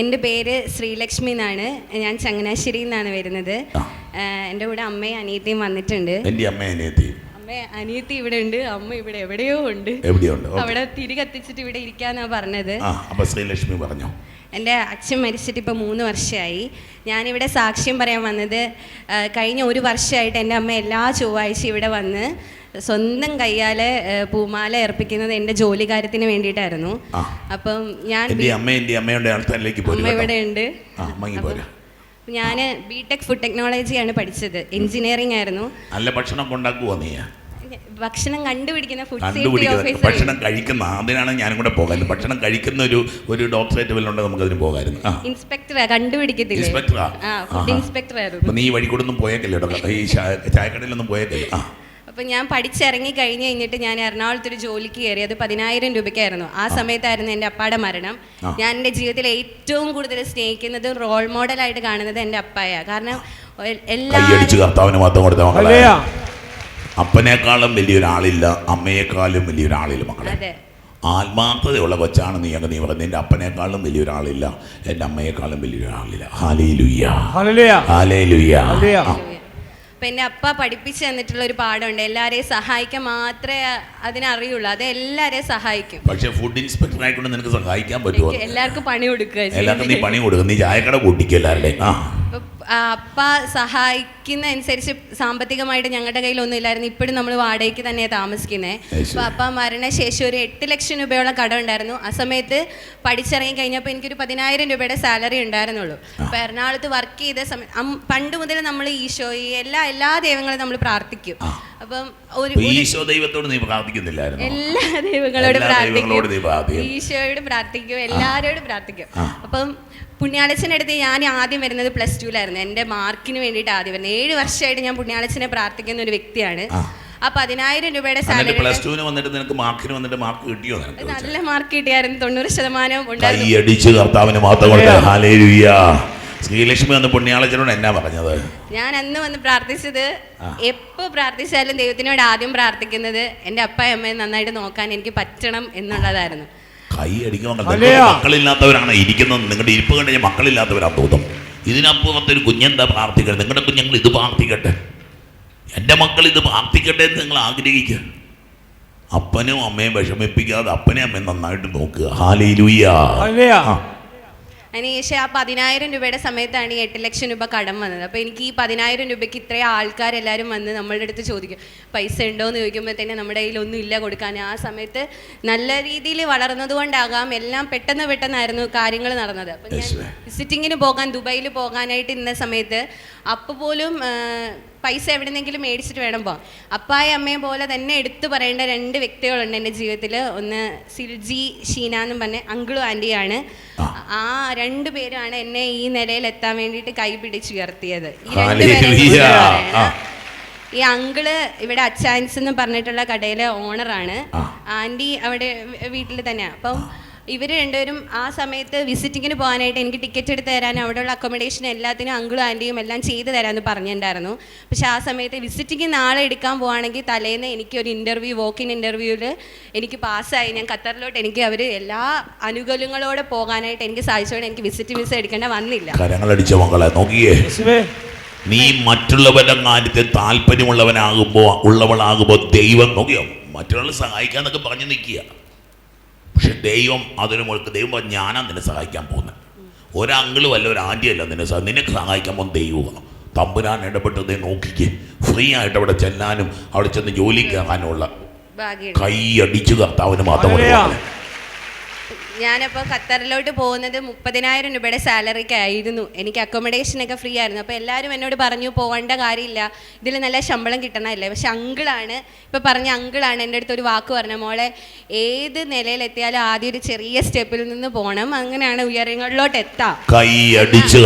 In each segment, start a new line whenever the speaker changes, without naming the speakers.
എന്റെ പേര് ശ്രീലക്ഷ്മി എന്നാണ്. ഞാൻ ചങ്ങനാശ്ശേരി എന്നാണ് വരുന്നത്. എന്റെ എന്റെ കൂടെ അമ്മയും അനിയത്തിയും വന്നിട്ടുണ്ട്.
എന്റെ അമ്മ അനിയത്തി
അമ്മ അനിയത്തി ഇവിടെ ഉണ്ട്. അമ്മ ഇവിടെ എവിടെയോ ഉണ്ട്.
എവിടെയുണ്ട്
അവിടെ തിരി കത്തിച്ചിട്ട് ഇവിടെ ഇരിക്കാന്നാ പറഞ്ഞത്.
അപ്പൊ ശ്രീലക്ഷ്മി പറഞ്ഞു?
എന്റെ അച്ഛൻ മരിച്ചിട്ട് ഇപ്പോൾ മൂന്ന് വർഷമായി. ഞാനിവിടെ സാക്ഷ്യം പറയാൻ വന്നത് കഴിഞ്ഞ ഒരു വർഷമായിട്ട് എന്റെ അമ്മ എല്ലാ ചൊവ്വാഴ്ചയും ഇവിടെ വന്ന് സ്വന്തം കയ്യാലെ പൂമാല ഏർപ്പിക്കുന്നത് എന്റെ ജോലി കാര്യത്തിന് വേണ്ടിയിട്ടായിരുന്നു. അപ്പം ഞാൻ
അമ്മ അമ്മയുടെ ആൾക്കാരിലേക്ക്
അമ്മ. ഇവിടെ ഉണ്ട് ഞാൻ ബി ടെക് ഫുഡ് ടെക്നോളജിയാണ് പഠിച്ചത്. എഞ്ചിനീയറിംഗ് ആയിരുന്നു.
നല്ല ഭക്ഷണം ഉണ്ടാക്കുവോ നീ?
ഭക്ഷണം കണ്ടുപിടിക്കുന്ന ഫുഡ് സേഫ്റ്റി ഓഫീസർ
ഭക്ഷണം കഴിക്കുന്ന അതിനാണ് ഞാനും കൂടെ പോകാൻ. ഭക്ഷണം കഴിക്കുന്ന ഒരു ഒരു ഡോക്ടറേറ്റ് വല്ലതും ഉണ്ടെങ്കിൽ നമുക്കതിന് പോകാമായിരുന്നു.
ഇൻസ്പെക്ടറാ കണ്ടുപിടിക്കത്തില്ല?
ഇൻസ്പെക്ടറാ
ആ ഫുഡ്
അപ്പൊ നീ വഴി കൂടെ ഒന്നും പോയേക്കല്ലേ ഈ ചായക്കടയിലൊന്നും പോയേക്കല്ലേ? ആ.
അപ്പം ഞാൻ പഠിച്ചിറങ്ങി കഴിഞ്ഞ് കഴിഞ്ഞിട്ട് ഞാൻ എറണാകുളത്ത് ഒരു ജോലിക്ക് കയറി. അത് പതിനായിരം രൂപയ്ക്കായിരുന്നു. ആ സമയത്തായിരുന്നു എന്റെ അപ്പാടെ മരണം. ഞാൻ എന്റെ ജീവിതത്തിൽ ഏറ്റവും കൂടുതൽ സ്നേഹിക്കുന്നതും റോൾ മോഡലായിട്ട് കാണുന്നത് എന്റെ അപ്പായ. കാരണം എല്ലാ
കൈയടിച്ച് കർത്താവിന് മാത്രം കൊടുത്ത മക്കളെ. അപ്പനേക്കാളും വലിയൊരാളില്ല അമ്മയെക്കാളും വലിയൊരാളില്ല മക്കളെ.
അതെ.
ആത്മാർത്ഥതയുള്ള കൊച്ചാണ് നീ അങ്ങ് നീ പറഞ്ഞത് എന്റെ അപ്പനേക്കാളും വലിയൊരാളില്ല എന്റെ അമ്മയെക്കാളും വലിയൊരാളില്ല. ഹാലേ ലുയ്യ. ഹാലേ ലുയ്യ.
അപ്പം എന്റെ അപ്പ പഠിപ്പിച്ചു തന്നിട്ടുള്ള ഒരു പാഠമുണ്ട്. എല്ലാവരെയും സഹായിക്കാൻ മാത്രമേ അതിനറിയുള്ളൂ. അത് എല്ലാവരെയും സഹായിക്കും.
പക്ഷേ ഫുഡ് ഇൻസ്പെക്ടർ ആയിക്കൊണ്ട് നിനക്ക് സഹായിക്കാൻ പറ്റുമോ?
എല്ലാവർക്കും പണി കൊടുക്കുക
എല്ലാവർക്കും നീ പണി കൊടുക്കും. നീ ചായക്കട കൂട്ടിക്കും എല്ലാവരുടെയും. ആ.
അപ്പൊ, സഹായിക്കുന്ന അനുസരിച്ച് സാമ്പത്തികമായിട്ട് ഞങ്ങളുടെ കയ്യിലൊന്നും ഇല്ലായിരുന്നു. ഇപ്പോഴും നമ്മൾ വാടകയ്ക്ക് തന്നെയാണ് താമസിക്കുന്നത് അപ്പൊ അപ്പ മരണശേഷം ഒരു എട്ട് ലക്ഷം രൂപയോളം കടം ഉണ്ടായിരുന്നു ആ സമയത്ത് പഠിച്ചിറങ്ങി കഴിഞ്ഞപ്പോൾ എനിക്കൊരു പതിനായിരം രൂപയുടെ സാലറി ഉണ്ടായിരുന്നുള്ളൂ. അപ്പൊ എറണാകുളത്ത് വർക്ക് ചെയ്ത സമയം പണ്ട് മുതൽ നമ്മൾ ഈശോ ഈ എല്ലാ എല്ലാ ദൈവങ്ങളും നമ്മൾ പ്രാർത്ഥിക്കും. അപ്പം ഒരു
ഈശോ ദൈവത്തോട് നീ പ്രാർത്ഥിക്കുന്നില്ലായിരുന്നു?
എല്ലാ ദൈവങ്ങളോടും പ്രാർത്ഥിക്കും. ഈശോയോട് പ്രാർത്ഥിക്കും എല്ലാവരോടും പ്രാർത്ഥിക്കും. അപ്പം പുണ്യാളച്ചന്റെ അടുത്ത് ഞാൻ ആദ്യം വരുന്നത് പ്ലസ് ടുവിലായിരുന്നു എന്റെ മാർക്കിന് വേണ്ടിയിട്ട് ആദ്യം വരുന്നത്. ഏഴ് വർഷമായിട്ട് ഞാൻ പുണ്യാളച്ചനെ പ്രാർത്ഥിക്കുന്ന ഒരു വ്യക്തിയാണ്.
ആ.
പതിനായിരം രൂപയുടെ സാലറി
പ്ലസ് ടുവിന് വന്നിട്ട് നിനക്ക് മാർക്കിന് വന്നിട്ട് മാർക്ക് കിട്ടിയോ
നല്ല മാർക്ക് കിട്ടിയായിരുന്നു. തൊണ്ണൂറ് ശതമാനം ഉണ്ടായിരുന്നു.
കർത്താവിന് മാത്രം ശ്രീലക്ഷ്മി വന്ന് പുണ്യാളച്ചനോട് എന്നാ പറഞ്ഞത്?
ഞാൻ അന്ന് വന്ന് പ്രാർത്ഥിച്ചത്
എപ്പോ
എപ്പോൾ പ്രാർത്ഥിച്ചാലും ദൈവത്തിനോട് ആദ്യം പ്രാർത്ഥിക്കുന്നത് എന്റെ അപ്പ അമ്മയെ നന്നായിട്ട് നോക്കാൻ എനിക്ക് പറ്റണം എന്നുള്ളതായിരുന്നു.
കൈ
അടിക്കുന്നുണ്ട്.
മക്കളില്ലാത്തവരാണ് ഇരിക്കുന്നത്. നിങ്ങളുടെ ഇരിപ്പ് കണ്ട് ഞാൻ മക്കളില്ലാത്തവരാ തോന്നും. ഇതിനപ്പുറത്ത് ഒരു കുഞ്ഞെന്താ പ്രാർത്ഥിക്കട്ടെ? നിങ്ങളുടെ കുഞ്ഞുങ്ങൾ ഇത് പ്രാർത്ഥിക്കട്ടെ. എന്റെ മക്കൾ ഇത് പ്രാർത്ഥിക്കട്ടെ എന്ന് നിങ്ങൾ ആഗ്രഹിക്കുക. അപ്പനും അമ്മയും വിഷമിപ്പിക്കാതെ അപ്പനെ അമ്മയും നന്നായിട്ട് നോക്കുക. ഹാലയിലുയ്യ.
അതിനുശേഷം ആ പതിനായിരം രൂപയുടെ സമയത്താണ് ഈ എട്ട് ലക്ഷം രൂപ കടം വന്നത്. അപ്പോൾ എനിക്ക് ഈ പതിനായിരം രൂപയ്ക്ക് ഇത്രയും ആൾക്കാരെല്ലാവരും വന്ന് നമ്മളുടെ അടുത്ത് ചോദിക്കും പൈസ ഉണ്ടോ എന്ന് ചോദിക്കുമ്പോൾ തന്നെ നമ്മുടെ കയ്യിൽ ഒന്നും ഇല്ല കൊടുക്കാൻ. ആ സമയത്ത് നല്ല രീതിയിൽ വളർന്നതുകൊണ്ടാകാം എല്ലാം പെട്ടെന്ന് പെട്ടെന്നായിരുന്നു കാര്യങ്ങൾ നടന്നത്. അപ്പോൾ ഞാൻ വിസിറ്റിങ്ങിന് പോകാൻ ദുബായിൽ പോകാനായിട്ട് ഇന്ന സമയത്ത് അപ്പോൾ പോലും പൈസ എവിടെന്നെങ്കിലും മേടിച്ചിട്ട് വേണം പോകാം അപ്പായ അമ്മയും പോലെ തന്നെ എടുത്തു പറയേണ്ട രണ്ട് വ്യക്തികളുണ്ട് എന്റെ ജീവിതത്തിൽ. ഒന്ന് സിൽജി ഷീന എന്നും പറഞ്ഞ അങ്കിളും ആന്റിയാണ് ആ. രണ്ട് പേരാണ് എന്നെ ഈ നിലയിൽ എത്താൻ വേണ്ടിയിട്ട് കൈ പിടിച്ചുയർത്തിയത് ഈ
രണ്ട്.
ഈ അങ്കിൾ ഇവിടെ അച്ചാൻസ് എന്ന് പറഞ്ഞിട്ടുള്ള കടയിലെ ഓണറാണ്. ആന്റി അവിടെ വീട്ടിൽ തന്നെയാണ് അപ്പം ഇവർ രണ്ടുപേരും ആ സമയത്ത് വിസിറ്റിങ്ങിന് പോകാനായിട്ട് എനിക്ക് ടിക്കറ്റ് എടുത്ത് തരാൻ അവിടെയുള്ള അക്കോമഡേഷൻ എല്ലാത്തിനും അങ്കിളും ആന്റിയും എല്ലാം ചെയ്ത് തരാമെന്ന് പറഞ്ഞിട്ടുണ്ടായിരുന്നു. പക്ഷെ ആ സമയത്ത് വിസിറ്റിങ് നാളെ എടുക്കാൻ പോവാണെങ്കിൽ തലേന്ന് എനിക്കൊരു ഇന്റർവ്യൂ വോക്കിൻ ഇന്റർവ്യൂവിൽ എനിക്ക് പാസ്സായി ഞാൻ ഖത്തറിലോട്ട് എനിക്ക് അവർ എല്ലാ അനുകൂലങ്ങളോടെ പോകാനായിട്ട് എനിക്ക് സാധിച്ചതുകൊണ്ട് എനിക്ക് വിസിറ്റ് വിസ എടുക്കേണ്ട വന്നില്ല.
കരങ്ങളടിച്ച നോക്കിയേ. നീ മറ്റുള്ളവരുടെ കാര്യത്തിൽ താല്പര്യമുള്ളവനാകുമ്പോൾ ഉള്ളവളാകുമ്പോൾ ദൈവം നോക്കിയോ? മറ്റൊരാളെ സഹായിക്കാന്നൊക്കെ പറഞ്ഞു നിൽക്കുക. പക്ഷെ ദൈവം അതിനു മുഴുക്ക് ദൈവം പറഞ്ഞു, ഞാനാ നിന്നെ സഹായിക്കാൻ പോകുന്നത് ഒരങ്കിളും അല്ല ഒരു ആന്റി അല്ല നിന്നെ നിനക്ക് സഹായിക്കാൻ പോകുന്ന ദൈവമാണ്. തമ്പുരാൻ ഇടപെട്ട് നീ നോക്കിക്കേ. ഫ്രീ ആയിട്ട് അവിടെ ചെല്ലാനും അവിടെ ചെന്ന് ജോലി കയറാനുമുള്ള
ഭാഗ്യം
കൈ അടിച്ചു കർത്താവിന് മാത്രം
ഹല്ലേലൂയ.
കൊടുക്കണം.
ഞാനപ്പോൾ ഖത്തറിലോട്ട് പോകുന്നത് മുപ്പതിനായിരം രൂപയുടെ സാലറിക്ക് ആയിരുന്നു എനിക്ക് അക്കോമഡേഷൻ ഒക്കെ ഫ്രീ ആയിരുന്നു. അപ്പോൾ എല്ലാവരും എന്നോട് പറഞ്ഞു പോകേണ്ട കാര്യമില്ല. ഇതിൽ നല്ല ശമ്പളം കിട്ടണമല്ലേ പക്ഷെ അങ്കിളാണ് ഇപ്പോൾ പറഞ്ഞ അങ്കിളാണ് എന്റെ അടുത്ത് ഒരു വാക്ക് പറഞ്ഞ മോളെ ഏത് നിലയിലെത്തിയാലും ആദ്യം ഒരു ചെറിയ സ്റ്റെപ്പിൽ നിന്ന് പോകണം അങ്ങനെയാണ് ഉയരങ്ങളിലോട്ട് എത്താം.
കൈ അടിച്ച്.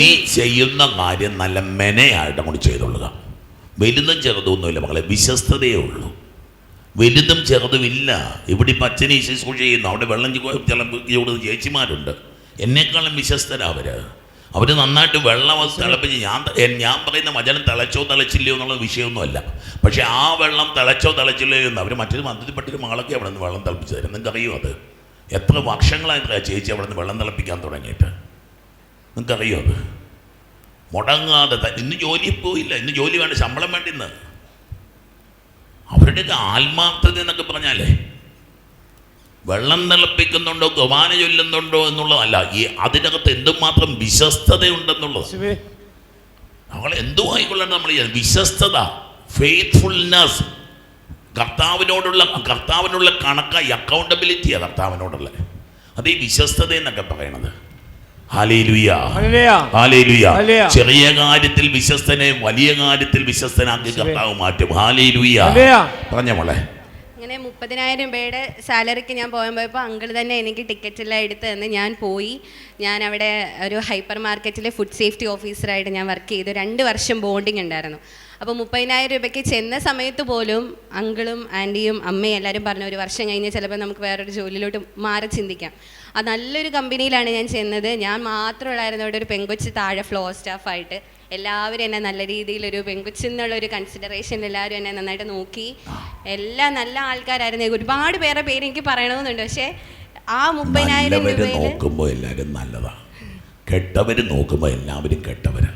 നീ ചെയ്യുന്ന കാര്യം നല്ല മെനയായിട്ട് അങ്ങോട്ട് ചെയ്തോളുക വലുതും ചെറുതൊന്നുമില്ല മകളെ വിശ്വസ്തതയേ ഉള്ളൂ. വലുതും ചെറുതുമില്ല ഇവിടെ ഇപ്പം അച്ഛനെ ശുശ്രൂഷ ചെയ്യുന്നു. അവിടെ വെള്ളം തിളപ്പിക്കുന്ന ചേച്ചിമാരുണ്ട്. എന്നെക്കാളും വിശ്വസ്തരാ അവർ അവർ നന്നായിട്ട് വെള്ളം തിളപ്പിച്ച് ഞാൻ ഞാൻ പറയുന്ന വചനം തിളച്ചോ തിളച്ചില്ലയോ എന്നുള്ള വിഷയമൊന്നുമല്ല പക്ഷേ ആ വെള്ളം തിളച്ചോ തിളച്ചില്ലയോ എന്ന് അവർ മറ്റൊരു മന്ത്രിപ്പെട്ടൊരു മകളൊക്കെ അവിടെ നിന്ന് വെള്ളം തിളപ്പിച്ച് തരും. നിങ്ങൾക്ക് അറിയുമോ അത്? എത്ര വർഷങ്ങളായിട്ടാ ചേച്ചി അവിടെ നിന്ന് വെള്ളം തിളപ്പിക്കാൻ തുടങ്ങിയിട്ട്? നിങ്ങൾക്കറിയോ അത്? മുടങ്ങാതെ ഇന്ന് ജോലി പോയില്ല. ഇന്ന് ജോലി വേണ്ട ശമ്പളം വേണ്ടി ഇന്ന്. അവരുടെയൊക്കെ ആത്മാർത്ഥത എന്നൊക്കെ പറഞ്ഞാലേ വെള്ളം തിളപ്പിക്കുന്നുണ്ടോ ഗവാന ചൊല്ലുന്നുണ്ടോ എന്നുള്ളതല്ല ഈ അതിനകത്ത് എന്തുമാത്രം വിശ്വസ്തതയുണ്ടെന്നുള്ളത്.
നമ്മൾ
അവൾ എന്തോ ആയിക്കൊള്ളണം നമ്മൾ ചെയ്യാൻ? വിശ്വസ്തത ഫെയ്ത്ത്ഫുൾനെസ് കർത്താവിനോടുള്ള കർത്താവിനുള്ള കണക്കായി അക്കൗണ്ടബിലിറ്റിയാണ് കർത്താവിനോടുള്ള അത് ഈ വിശ്വസ്തത എന്നൊക്കെ പറയണത് ഹാലേലുയ
ഹല്ലേലൂയ
ഹാലേലുയ
ഹല്ലേലൂയ.
ചെറിയ കാര്യത്തിൽ വിശ്വസ്തനെ വലിയ കാര്യത്തിൽ വിശ്വസ്തനാക്കി കർത്താവ് മാറ്റും. പറഞ്ഞ മോളെ.
അങ്ങനെ മുപ്പതിനായിരം രൂപയുടെ സാലറിക്ക് ഞാൻ പോകാൻ പോയപ്പോൾ അങ്കിൾ തന്നെ എനിക്ക് ടിക്കറ്റ് എല്ലാം എടുത്ത് തന്ന് ഞാൻ പോയി. ഞാൻ അവിടെ ഒരു ഹൈപ്പർ മാർക്കറ്റിലെ ഫുഡ് സേഫ്റ്റി ഓഫീസറായിട്ട് ഞാൻ വർക്ക് ചെയ്തു. രണ്ട് വർഷം ബോണ്ടിങ് ഉണ്ടായിരുന്നു. അപ്പോൾ മുപ്പതിനായിരം രൂപയ്ക്ക് ചെന്ന സമയത്ത് പോലും അങ്കിളും ആന്റിയും അമ്മയും എല്ലാവരും പറഞ്ഞു ഒരു വർഷം കഴിഞ്ഞ് ചിലപ്പോൾ നമുക്ക് വേറൊരു ജോലിയിലോട്ട് മാറി ചിന്തിക്കാം. ആ നല്ലൊരു കമ്പനിയിലാണ് ഞാൻ ചെന്നത്. ഞാൻ മാത്രമുള്ളായിരുന്നു. അവിടെ ഒരു പെങ്കൊച്ച് താഴെ ഫ്ലോ സ്റ്റാഫായിട്ട് എല്ലാവരും എന്നെ നല്ല രീതിയിൽ ഒരു പെങ്കൊച്ചെന്നുള്ള ഒരു കൺസിഡറേഷൻ എല്ലാവരും എന്നെ നന്നായിട്ട് നോക്കി. എല്ലാ നല്ല ആൾക്കാരായിരുന്നു. ഒരുപാട് പേരുടെ പേര് എനിക്ക് പറയണമെന്നുണ്ട്. പക്ഷേ ആ മുപ്പതിനായിരം
രൂപ
രൂപയിൽ
നോക്കുമ്പോൾ എല്ലാവരും നല്ലതാണ് കെട്ടവർ നോക്കുമ്പോൾ എല്ലാവരും കെട്ടവരാ.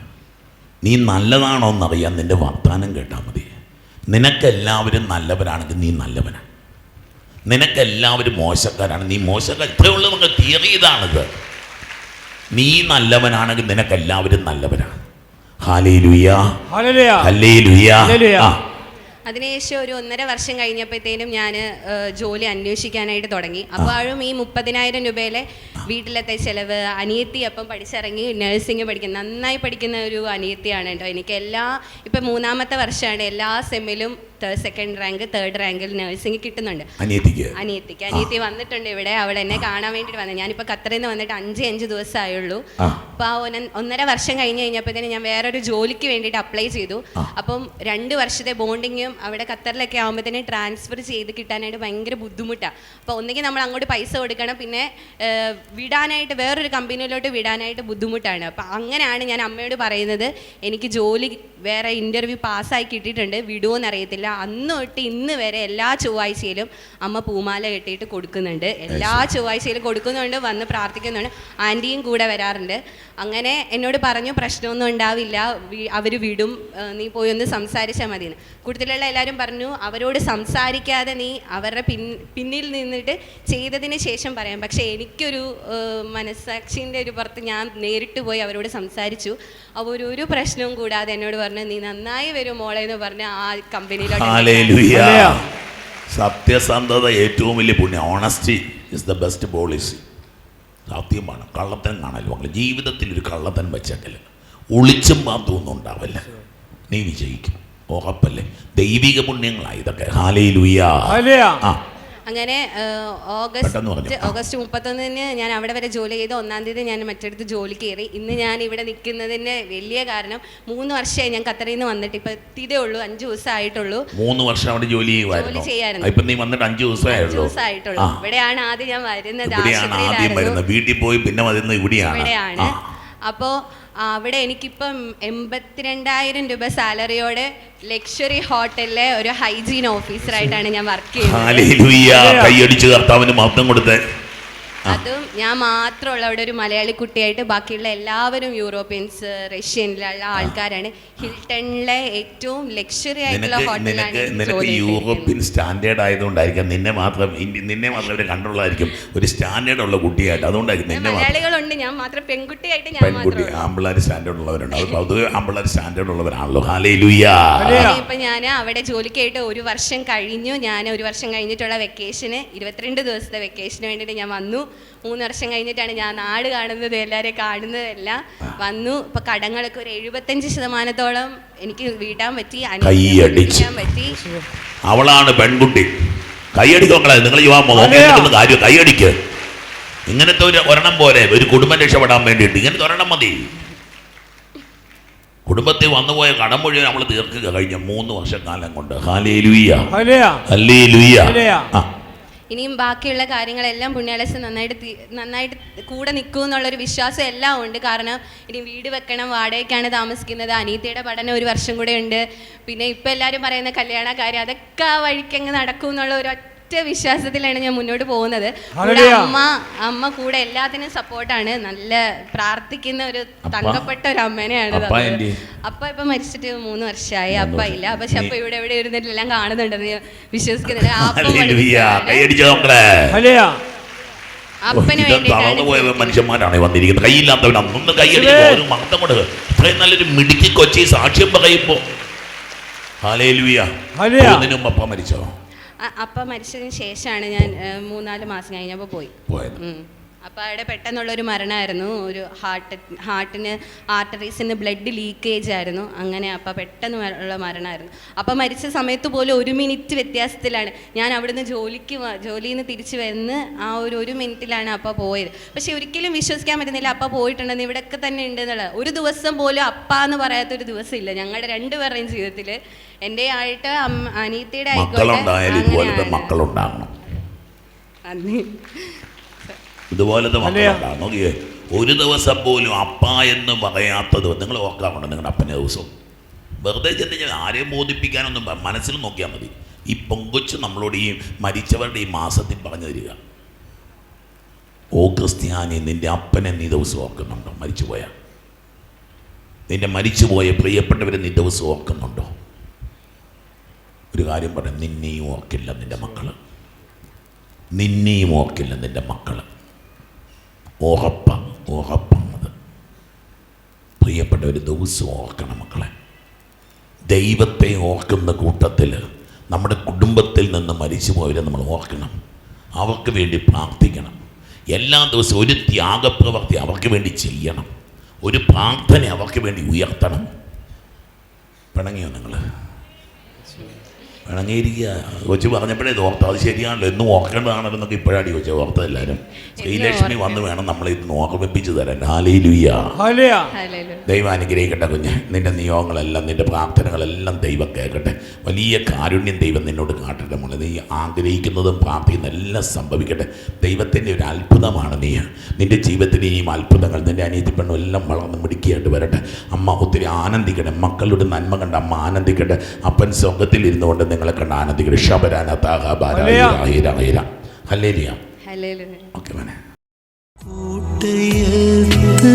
നീ നല്ലതാണോ എന്നറിയാൻ നിന്റെ വർത്താനം കേട്ടാൽ മതി. നിനക്കെല്ലാവരും നല്ലവരാണെങ്കിൽ നീ നല്ലവനാണ് നിനക്കെല്ലാവരും മോശക്കാരാണ്. നീ മോശക്കാർ ഇത്രയേ ഉള്ളൂ നമുക്ക് തിയറി ഇതാണിത്. നീ നല്ലവനാണെങ്കിൽ നിനക്കെല്ലാവരും നല്ലവരാണ് ഹാലേ ലുയാ. ഹല്ലേ ലുയാ ആ.
അതിനുശേഷം ഒരു ഒന്നര വർഷം കഴിഞ്ഞപ്പോഴത്തേനും ഞാൻ ജോലി അന്വേഷിക്കാനായിട്ട് തുടങ്ങി. അപ്പോഴും ഈ മുപ്പതിനായിരം രൂപയിലെ വീട്ടിലത്തെ ചിലവ് അനിയത്തി അപ്പം പഠിച്ചിറങ്ങി നഴ്സിംഗ് പഠിക്കുന്ന നന്നായി പഠിക്കുന്ന ഒരു അനിയത്തിയാണ് കേട്ടോ. എനിക്ക് എല്ലാ ഇപ്പം മൂന്നാമത്തെ വർഷമാണ് എല്ലാ സെമ്മിലും സെക്കൻഡ് റാങ്ക് തേർഡ് റാങ്കിൽ നഴ്സിംഗ് കിട്ടുന്നുണ്ട്.
അനിയത്തിക്ക്?
അനിയത്തിക്ക്. അനിയത്തി വന്നിട്ടുണ്ട് ഇവിടെ. അവൾ എന്നെ കാണാൻ വേണ്ടിയിട്ട് വന്നത് ഞാനിപ്പോൾ ഖത്തറിൽ നിന്ന് വന്നിട്ട് അഞ്ച് അഞ്ച് ദിവസമായുള്ളൂ. അപ്പോൾ ആ ഒന്ന- ഒന്നര വർഷം കഴിഞ്ഞ് കഴിഞ്ഞപ്പോഴത്തേനും ഞാൻ വേറൊരു ജോലിക്ക് വേണ്ടിയിട്ട് അപ്ലൈ ചെയ്തു. അപ്പം രണ്ട് വർഷത്തെ ബോണ്ടിങ്ങും അവിടെ ഖത്തറിലൊക്കെ ആകുമ്പോഴത്തേനും ട്രാൻസ്ഫർ ചെയ്ത് കിട്ടാനായിട്ട് ഭയങ്കര ബുദ്ധിമുട്ടാണ് അപ്പോൾ ഒന്നുകിൽ നമ്മൾ അങ്ങോട്ട് പൈസ കൊടുക്കണം. പിന്നെ വിടാനായിട്ട് വേറൊരു കമ്പനിയിലോട്ട് വിടാനായിട്ട് ബുദ്ധിമുട്ടാണ്. അപ്പം അങ്ങനെയാണ് ഞാൻ അമ്മയോട് പറയുന്നത്. എനിക്ക് ജോലി വേറെ ഇന്റർവ്യൂ പാസ്സായി കിട്ടിയിട്ടുണ്ട്. വിടുമോയെന്ന് അറിയത്തില്ല. അന്ന് തൊട്ട് ഇന്ന് വരെ എല്ലാ ചൊവ്വാഴ്ചയിലും അമ്മ പൂമാല കെട്ടിയിട്ട് കൊടുക്കുന്നുണ്ട്. എല്ലാ ചൊവ്വാഴ്ചയിലും കൊടുക്കുന്നുണ്ട് വന്ന് പ്രാർത്ഥിക്കുന്നുണ്ട്. ആന്റിയും കൂടെ വരാറുണ്ട്. അങ്ങനെ എന്നോട് പറഞ്ഞു പ്രശ്നമൊന്നും ഉണ്ടാവില്ല. അവർ വിടും. നീ പോയി ഒന്ന് സംസാരിച്ചാൽ മതി കൂട്ടത്തിലുള്ള എല്ലാവരും പറഞ്ഞു അവരോട് സംസാരിക്കാതെ നീ അവരുടെ പിൻ പിന്നിൽ നിന്നിട്ട് ചെയ്തതിന് ശേഷം പറയാം. പക്ഷേ എനിക്കൊരു മനസ്സാക്ഷിന്റെ ഒരു പുറത്ത് ഞാൻ നേരിട്ട് പോയി അവരോട് സംസാരിച്ചു. അവർ ഒരു പ്രശ്നവും കൂടാതെ എന്നോട് പറഞ്ഞു നീ നന്നായി വരും മോളെ എന്ന് പറഞ്ഞ് ആ കമ്പനിയിലോട്ട്.
സത്യസന്ധത ഏറ്റവും വലിയ പുണ്യം. Honesty is the best policy സത്യമാണ് കള്ളത്തൻ കാണല്ലോ മക്കളെ ജീവിതത്തിൽ ഒരു കള്ളത്തൻ വെച്ചേക്കൽ ഒളിച്ചും പാത്തൊന്നും ഉണ്ടാവില്ല. നീ വിജയിക്കും. ഉറപ്പല്ലേ? ദൈവിക പുണ്യങ്ങളാണ് ഇതൊക്കെ. Hallelujah
hallelujah.
ആ.
അങ്ങനെ ഓഗസ്റ്റ് ഓഗസ്റ്റ് മുപ്പത്തൊന്നിന് ഞാൻ അവിടെ വരെ ജോലി ചെയ്ത് ഒന്നാം തീയതി ഞാൻ മറ്റടുത്ത് ജോലി കയറി. ഇന്ന് ഞാൻ ഇവിടെ നിൽക്കുന്നതിന്റെ വലിയ കാരണം മൂന്ന് വർഷമായി ഞാൻ ഖത്തറിൽ നിന്ന് വന്നിട്ട്. ഇപ്പം എത്തിയതേ ഉള്ളൂ അഞ്ച് ദിവസം ആയിട്ടുള്ളൂ
മൂന്ന് വർഷം അവിടെ ജോലി ചെയ്യാറുണ്ട്
ജോലി ചെയ്യായിരുന്നു.
ഇപ്പൊ നീ വന്നിട്ട് അഞ്ചു
ദിവസം ആയിട്ടുള്ളൂ. ഇവിടെയാണ് ആദ്യം ഞാൻ വരുന്നത് ആശുപത്രിയിലായിരുന്നു.
വീട്ടിൽ പോയി പിന്നെ വരുന്നത് ഇവിടെയാണ്.
അപ്പോൾ അവിടെ എനിക്കിപ്പം എൺപത്തിരണ്ടായിരം രൂപ സാലറിയോടെ ലക്ഷറി ഹോട്ടലിലെ ഒരു ഹൈജീൻ ഓഫീസറായിട്ടാണ് ഞാൻ വർക്ക് ചെയ്യുന്നത്.
കൈയടിച്ച് കർത്താവിന് മാത്രം കൊടുത്തേ.
അതും ഞാൻ മാത്രമുള്ള അവിടെ ഒരു മലയാളി കുട്ടിയായിട്ട് ബാക്കിയുള്ള എല്ലാവരും യൂറോപ്യൻസ് റഷ്യനിലുള്ള ആൾക്കാരാണ്. ഹിൽട്ടണിലെ ഏറ്റവും ലക്ഷറി ആയിട്ടുള്ള
നിനക്ക്
ഹോട്ടലാണ്
നിനക്ക്. യൂറോപ്യൻ സ്റ്റാൻഡേർഡ് ആയതുകൊണ്ടായിരിക്കാം നിന്നെ മാത്രം ഇന്ത്യ- നിന്നെ മാത്രം അവർ കണ്ടുള്ളതായിരിക്കും ഒരു സ്റ്റാൻഡേർഡ് ഉള്ള കുട്ടിയായിട്ട്. അതുകൊണ്ടായിരിക്കും നിന്നെ മാത്രം
മലയാളികളുണ്ട്. ഞാൻ മാത്രം പെൺകുട്ടിയായിട്ട് ഞാൻ
പെൺകുട്ടി ആമ്പിള്ളേർ സ്റ്റാൻഡേർഡ് ഉള്ളവരുണ്ട്. അത് പൊതുവെ ആമ്പിള്ളേർ സ്റ്റാൻഡേർഡ് ഉള്ളവരാണല്ലോ.
ഇപ്പൊ ഞാൻ അവിടെ ജോലിക്കായിട്ട് ഒരു വർഷം കഴിഞ്ഞു. ഞാൻ ഒരു വർഷം കഴിഞ്ഞിട്ടുള്ള വെക്കേഷന് ഇരുപത്തിരണ്ട് ദിവസത്തെ വെക്കേഷന് വേണ്ടിയിട്ട് ഞാൻ വന്നു. മൂന്ന് വർഷം കഴിഞ്ഞിട്ടാണ് ഞാൻ നാട് കാണുന്നത് എല്ലാവരെയും കാണുന്നതല്ല എല്ലാം വന്നു. ഇപ്പൊ കടങ്ങളൊക്കെ ഒരു എഴുപത്തഞ്ച് ശതമാനത്തോളം എനിക്ക് വീട്ടാൻ പറ്റി പറ്റി.
അവളാണ് പെൺകുട്ടി. കൈയടിക്കോങ്ങളെ നിങ്ങൾ കാര്യം. കൈയടിക്ക് ഇങ്ങനത്തെ ഒരു ഒരെണ്ണം പോലെ ഒരു കുടുംബം രക്ഷപ്പെടാൻ വേണ്ടിയിട്ട്. ഇങ്ങനത്തെ ഒരെണ്ണം മതി. കുടുംബത്തിൽ വന്നുപോയ കടം മുഴുവൻ നമ്മൾ തീർക്കുക കഴിഞ്ഞ മൂന്ന് വർഷക്കാലം കൊണ്ട്. ഹാലേ ലുയ്യ ഹാലേ ലുയ്യ ആ.
ഇനിയും ബാക്കിയുള്ള കാര്യങ്ങളെല്ലാം പുണ്യാളച്ച നന്നായിട്ട് നന്നായിട്ട് കൂടെ നിൽക്കും എന്നുള്ളൊരു വിശ്വാസം എല്ലാം ഉണ്ട്. കാരണം ഇനി വീട് വെക്കണം വാടകയ്ക്കാണ് താമസിക്കുന്നത്. അനീതയുടെ പഠനം ഒരു വർഷം കൂടെ ഉണ്ട്. പിന്നെ ഇപ്പം എല്ലാവരും പറയുന്ന കല്യാണ കാര്യം അതൊക്കെ ആ വഴിക്കങ്ങ് നടക്കും എന്നുള്ള ഒരു ഒറ്റ വിശ്വാസത്തിലാണ് ഞാൻ മുന്നോട്ട് പോകുന്നത്. അമ്മ അമ്മ കൂടെ എല്ലാത്തിനും സപ്പോർട്ടാണ്. നല്ല പ്രാർത്ഥിക്കുന്ന ഒരു തങ്കപ്പെട്ട ഒരു അമ്മേനെയാണ്
അപ്പ.
ഇപ്പൊ മരിച്ചിട്ട് മൂന്ന് വർഷമായി. അപ്പ ഇല്ല. പക്ഷെ അപ്പ
നീ-
ഇവിടെ ഇവിടെ ഇരുന്നിട്ട് എല്ലാം കാണുന്നുണ്ടെന്ന് വിശ്വസിക്കുന്നുണ്ട് വിശ്വസിക്കുന്നില്ല. ആ അപ്പ
ഹല്ലേലൂയ.
പഠിപ്പിച്ചതാണ്.
കൈയടിച്ച് നോക്കളെ
ഹല്ലേലൂയ.
അപ്പന്
ഇത് തളർന്നു പോയ മനുഷ്യന്മാരാണ് വന്നിരിക്കുന്നത്. കൈയില്ലാത്തവൻ അന്നൊന്ന് കൈയടിച്ച് ഒരു മഹത്വം കൊണ്ട് ഇത്രയും നല്ലൊരു മിടുക്കി കൊച്ചി സാക്ഷ്യം പറയുമ്പോ. ഹാലേലുയ. ഇതിനു അപ്പ മരിച്ചോ?
അപ്പ മരിച്ചതിന് ശേഷമാണ് ഞാൻ മൂന്നാൽ മാസം കഴിഞ്ഞപ്പോൾ പോയി
പോയത്.
അപ്പോൾ അവിടെ പെട്ടെന്നുള്ളൊരു മരണമായിരുന്നു. ഒരു ഹാർട്ട് ഹാർട്ടിന് ആർട്ടറീസിന് ബ്ലഡ് ലീക്കേജ് ആയിരുന്നു. അങ്ങനെ അപ്പം പെട്ടെന്ന് ഉള്ള മരണമായിരുന്നു. അപ്പം മരിച്ച സമയത്ത് പോലും ഒരു മിനിറ്റ് വ്യത്യാസത്തിലാണ്. ഞാൻ അവിടുന്ന് ജോലിക്ക് ജോലിയിൽ നിന്ന് തിരിച്ച് വന്ന് ആ ഒരു ഒരു മിനിറ്റിലാണ് അപ്പ പോയത്. പക്ഷേ ഒരിക്കലും വിശ്വസിക്കാൻ പറ്റുന്നില്ല അപ്പ പോയിട്ടുണ്ടെന്ന്. ഇവിടെയൊക്കെ തന്നെ ഉണ്ട് എന്നുള്ളത് ഒരു ദിവസം പോലും അപ്പ എന്ന് പറയാത്തൊരു ഇല്ല ഞങ്ങളുടെ രണ്ടുപേരുടെയും ജീവിതത്തിൽ എന്റെ ആയിട്ട് അനിയത്തിയുടെ ആയിക്കോട്ടെ.
മക്കളുണ്ടാകണം.
അന്ന്
ഇതുപോലത്തെ മക്കളാണ് നോക്കിയേ ഒരു ദിവസം പോലും അപ്പ എന്ന് പറയാത്തത് നിങ്ങൾ ഓർക്കാറുണ്ട് നിങ്ങളുടെ അപ്പന്റെ ദിവസം. വെറുതെ ചെന്ന് ആരെയും ബോധിപ്പിക്കാനൊന്നും മനസ്സിൽ നോക്കിയാൽ മതി. ഈ പൊങ്കൊച്ച് നമ്മളോട് ഈ മരിച്ചവരുടെ ഈ മാസത്തിൽ പറഞ്ഞു തരിക. ഓ ക്രിസ്ത്യാനി നിന്റെ അപ്പനെ നീ ദിവസം ഓർക്കുന്നുണ്ടോ? മരിച്ചുപോയ. നിന്റെ മരിച്ചുപോയ പ്രിയപ്പെട്ടവരെ നീ ദിവസം ഓർക്കുന്നുണ്ടോ? ഒരു കാര്യം പറയാം നിന്നെയും ഓർക്കില്ല നിന്റെ മക്കൾ നിന്നെയും ഓർക്കില്ല നിന്റെ മക്കൾ ഉറപ്പ ഉറപ്പാണത് പ്രിയപ്പെട്ട ഒരു ദിവസം ഓർക്കണം മക്കളെ. ദൈവത്തെ ഓർക്കുന്ന കൂട്ടത്തിൽ നമ്മുടെ കുടുംബത്തിൽ നിന്ന് മരിച്ചു പോയവരെ നമ്മൾ ഓർക്കണം. അവർക്ക് വേണ്ടി പ്രാർത്ഥിക്കണം. എല്ലാ ദിവസവും ഒരു ത്യാഗപ്രവർത്തി അവർക്ക് വേണ്ടി ചെയ്യണം. ഒരു പ്രാർത്ഥന അവർക്ക് വേണ്ടി ഉയർത്തണം. പിണങ്ങിയോ നിങ്ങൾ പിണങ്ങിയിരിക്കുക കൊച്ചു പറഞ്ഞപ്പോഴേ ഇത് ഓർത്ത അത് ശരിയാണല്ലോ. എന്നും ഓർക്കേണ്ടതാണല്ലോ എന്നൊക്കെ ഇപ്പോഴാണ് ഓർത്ത എല്ലാവരും. ശ്രീലക്ഷ്മി വന്ന് വേണം നമ്മളെ ഇത് ഓർമ്മിപ്പിച്ച് തരാൻ. ദൈവം അനുഗ്രഹിക്കട്ടെ കുഞ്ഞ്. നിന്റെ നിയോഗങ്ങളെല്ലാം നിന്റെ പ്രാർത്ഥനകളെല്ലാം ദൈവം കേൾക്കട്ടെ. വലിയ കാരുണ്യം ദൈവം നിന്നോട് കാട്ടട്ടെ മോളെ. നീ ആഗ്രഹിക്കുന്നതും പ്രാർത്ഥിക്കുന്നതും എല്ലാം സംഭവിക്കട്ടെ. ദൈവത്തിന്റെ ഒരു അത്ഭുതമാണ് നീ. നിന്റെ ജീവിതത്തിൽ ഇനിയും അത്ഭുതങ്ങൾ നിന്റെ അനിയത്തി പെണ്ണും എല്ലാം വളർന്ന് മിടുക്കിയായിട്ട് വരട്ടെ. അമ്മ ഒത്തിരി ആനന്ദിക്കട്ടെ. മക്കളുടെ നന്മ കണ്ട് അമ്മ ആനന്ദിക്കട്ടെ. അപ്പൻ സ്വർഗത്തിൽ ഇരുന്നുകൊണ്ട് നിങ്ങളെ ഓക്കെ മോനെ.
കൂട്ടയത്ത്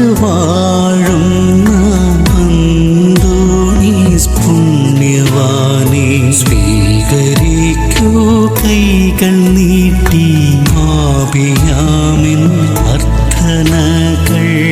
പുണ്യവാനെ സ്വീകരിക്കൂ. കൈകൾ നീട്ടി ആപിയാമിൻ അർത്ഥനകൾ.